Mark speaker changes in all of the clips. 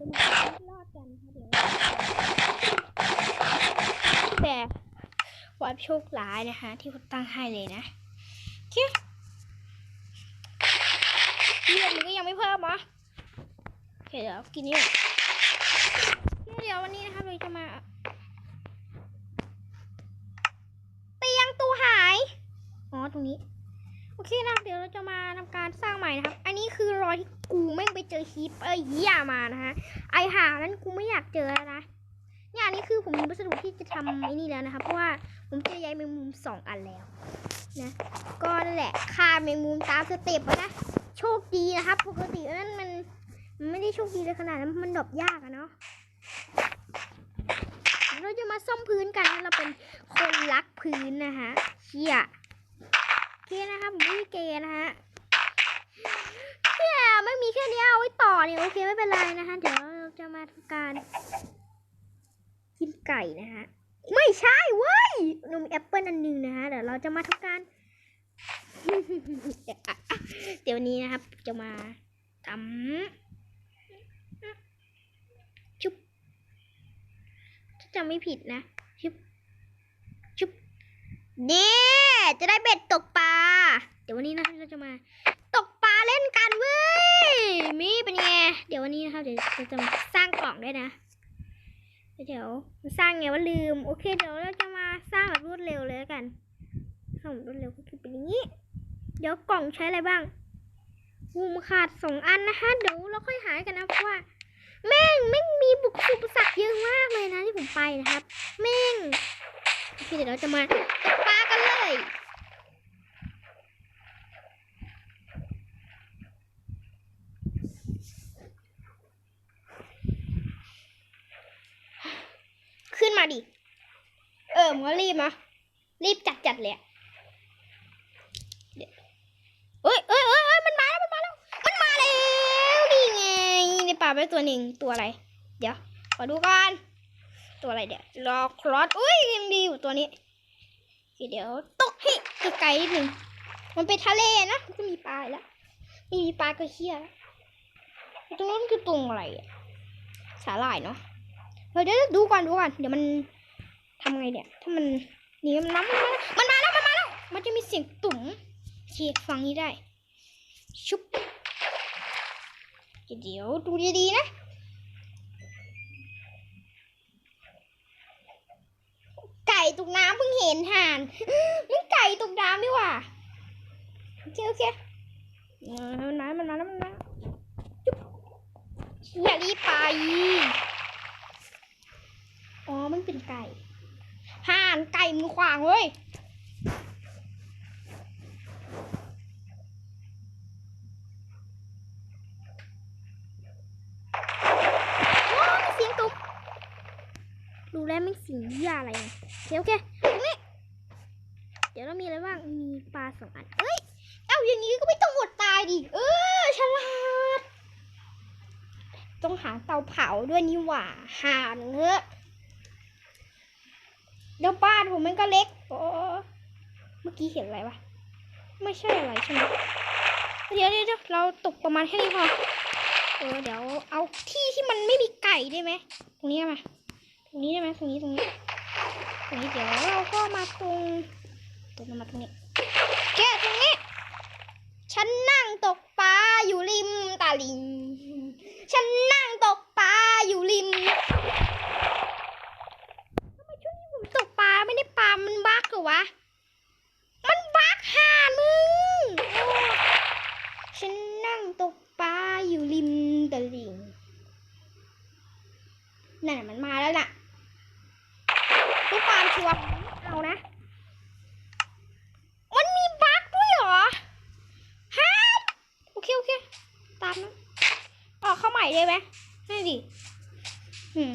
Speaker 1: จะมารอดกันนะคะเดี๋ยวแต่ความโชคร้ายนะคะ ที่ผมตั้งให้เลยนะโอเคเลือดมันก็ยังไม่เพิ่มเหรอโอเคเดี๋ยวกินนี่ก่อนโอเดี๋ยววันนี้นะคะเราจะมาเตียงตู้หาย อ๋อ ตรงนี้ โอเคนะเดี๋ยวเราจะมาทำการสร้างใหม่นะครับ อันนี้ เจอฮีปเอ้ยเหี้ยมานะฮะ ไอหานั้นกูไม่อยากเจอแล้วนะ เนี่ยอันนี้คือผมมีวัสดุที่จะทำไอ้นี่แล้วนะครับเพราะว่าผมเจอใยแมงมุมสองอันแล้วนะ ก็นั่นแหละฆ่าแมงมุมตามสเต็ปนะ โชคดีนะครับ ปกตินั้นมันมันไม่ได้โชคดีเลยขนาดนั้นมันดรอปยากอะเนาะ เราจะมาซ่อมพื้นกันนะเราเป็นคนรักพื้นนะคะเชี่ยโอเคนะคะผมไม่เกย์นะฮะ เชี่ยไม่มีแค่นี้เอาไว้ต่อเนี่ยโอเคไม่เป็นไรนะคะ เดี๋ยวเราจะมาทำการกินไก่นะคะไม่ใช่เว้ยเรามีแอปเปิลอันหนึงนะคะเดี๋ยวเราจะมาทำการ เดี๋ยววันนี้นะครับ จะมาทำชุบถ้าจำไม่ผิดนะ ชุบ ชุบเน่จะได้เบ็ดตกปลา เดี๋ยววันนี้นะครับเราจะมา นกันเว้ย มีเป็นไง เดี๋ยววันนี้นะครับเดี๋ยวเราจะมาสร้างกล่องด้วยนะ เดี๋ยวสร้างไงว่าลืม โอเค เดี๋ยวเราจะมาสร้างแบบรวดเร็วเลยกันสร้างรวดเร็วก็คือเป็นอย่างนี้ เดี๋ยวกล่องใช้อะไรบ้างมุมขาดสองอันนะคะ เดี๋ยวเราค่อยหากันนะเพราะว่า แม่งแม่งมีบุกอุปสรรคเยอะมากเลยนะที่ผมไปนะครับ แม่งโอเคเดี๋ยวเราจะมาตกปลากันเลย ขึ้นมา ดิ เออมึงก็รีบมา รีบจัดจัดเลยเดี๋ยวเอ้ยเอ้ยเอ้ยเอ้ยมันมาแล้ว มันมาแล้ว มันมาแล้ว นี่ไงในป่าไปตัวหนึ่งตัวอะไร เดี๋ยว ขอดูก่อน ตัวอะไรเดี๋ยว รอครอสอุ้ยยังดีอยู่ตัวนี้ เดี๋ยวตกให้ไกลนิดหนึ่งมันเป็นทะเลนะมันก็มีปลาแล้วไม่มีปลาก็เฮี้ยแล้วตรงนั้นคือตรงอะไรอะสาหร่ายเนาะ เดี๋ยวเดี๋ยวดูก่อนดูก่อนเดี๋ยวมันทำไงเนี่ย ถ้ามันนี่มันน้ำมันมาแล้วมันมาแล้วมันมาแล้วมันจะมีเสียงตุ๋มเชียฟังนี้ได้ ชุบเดี๋ยวดูดีๆนะไก่ตกน้ำเพิ่งเห็นห่านมันไก่ตกน้ำดีกว่าโอเคโอเคเออมันมามันมาแล้วมันมาอย่ารีบไป อ๋อ มันเป็นไก่ห่านไก่มือขวางเว้ยว้ามีเสียงตุ๊บดูแล้วไม่เสียงเหี้ยอะไรเนี่ยเดี๋ยวโอเคตรงนี้เดี๋ยวเรามีอะไรบ้าง มีปลาสองอันเอ้ย เอาอย่างนี้ก็ไม่ต้องอดตายดิ เออ ฉลาด ต้องหาเตาเผาด้วยนี่หว่าห่านเถอะ เดี๋ยวบ้านผมมันก็เล็กโอ้เมื่อกี้เห็นอะไรวะ ไม่ใช่อะไรใช่ไหมเดี๋ยวเดี๋ยวเราตกประมาณแค่นี้พอเออเดี๋ยวเอาที่ที่มันไม่มีไก่ได้ไหม ตรงนี้ได้ไหมตรงนี้ได้ไหมตรงนี้ตรงนี้ ตรงนี้เดี๋ยวเราก็มาตรงตรงมาตรงนี้แกะตรงนี้ ฉันนั่งตกปลาอยู่ริมตาลิง ฉันนั่งตกปลาอยู่ริม ทำไมช่วงนี้ผมตกปลาไม่ได้ปลา มันบั๊กเหรอวะ มันบั๊กห่ามึงโอ้ฉันนั่งตกปลาอยู่ริมตลิ่ง นั่นน่ะมันมาแล้วน่ะทุกความชัวร์เอานะ มันมีบั๊กด้วยเหรอฮะโอเค โอเค ตามนะออกเข้าใหม่ได้ไหมไม่ดิอืม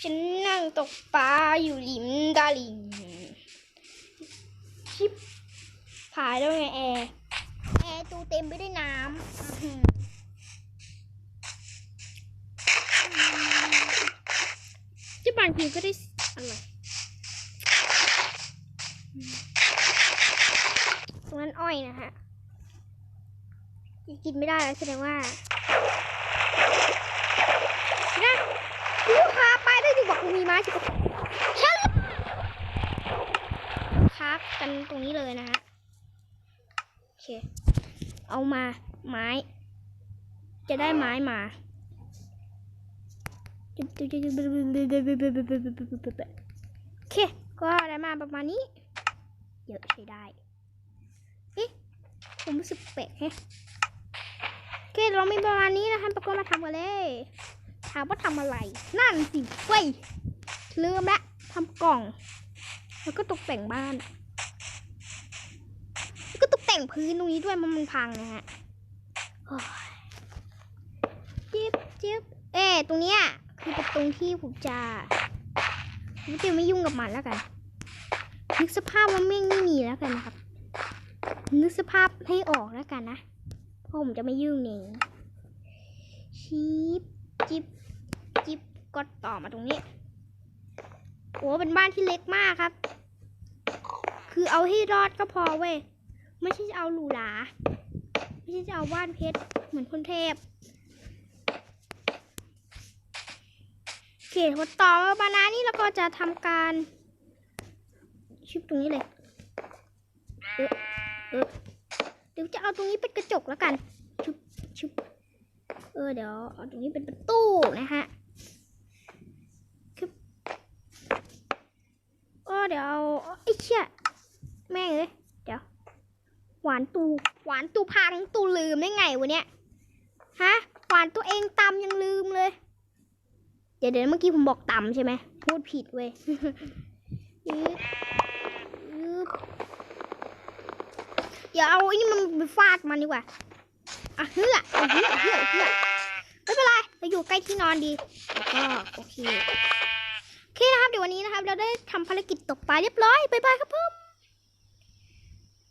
Speaker 1: ฉันนั่งตกปลาอยู่ริมตลิ่งชิบผายแล้วไงแอร์แอร์ตูเต็มไปด้วยน้ำ บางทีก็ได้อะไรสวนอ้อยนะฮะกินไม่ได้แล้วแสดงว่านะลูกค้าไปได้ดูบอกมีไม้ที่ฉันคับกันตรงนี้เลยนะฮะโอเค เอามาไม้ จะได้ไม้มา โอเค ก็ได้มาประมาณนี้ เยอะใช้ได้เอ๊ะผมรู้สึกแปลกแฮะโอเค เรามีประมาณนี้นะคะปรากฏมาทำกันเลยถามว่าทำอะไร นั่นสิเว้ยลืมละทำกล่อง แล้วก็ตกแต่งบ้าน แล้วก็ตกแต่งพื้นตรงนี้ด้วยมันมันพังนะฮะจิ๊บจิ๊บเอ๊ะตรงเนี้ย คือป็นตรงที่ผมจะผมจะไม่ยุ่งกับมันแล้วกันนึกสภาพว่าเม่งไม่มีแล้วกันนะครับนึกสภาพให้ออกแล้วกันนะเพราะผมจะไม่ยุ่งเองชิปจิบจิบก็ต่อมาตรงนี้โอ้เป็นบ้านที่เล็กมากครับ คือเอาให้รอดก็พอเว้ยไม่ใช่จะเอาหรูหราไม่ใช่จะเอาบ้านเพชรเหมือนคนเทพ คพอต่อมาบานานี่เราก็จะทำการ ชิปตรงนี้เลยเออเออเดี๋ยวจะเอาตรงนี้เป็นกระจกแล้วกัน ชุบชุบเออเดี๋ยวเอาตรงนี้เป็นประตูนะฮะคึบเออเดี๋ยวเอาไอ้เชี่ยแม่งเลยเดี๋ยว หวานตูหวานตูพังตูลืมได้ไงวะเนี่ยฮะหวานตัวเองตำยังลืมเลย เดี๋ยวเดี๋ยวเมื่อกี้ผมบอกตำใช่ไหมพูดผิดเว้ยยืดยืดอย่าเอาไอ้นี่มันไปฟาดมันดีกว่าอะเฮือเอาเฮือเฮือเฮือไม่เป็นไรเราอยู่ใกล้ที่นอนดีแล้วก็โอเคโอเคนะครับเดี๋ยววันนี้นะครับ เราได้ทำภารกิจตกปลาเรียบร้อยบ๊ายบายครับผม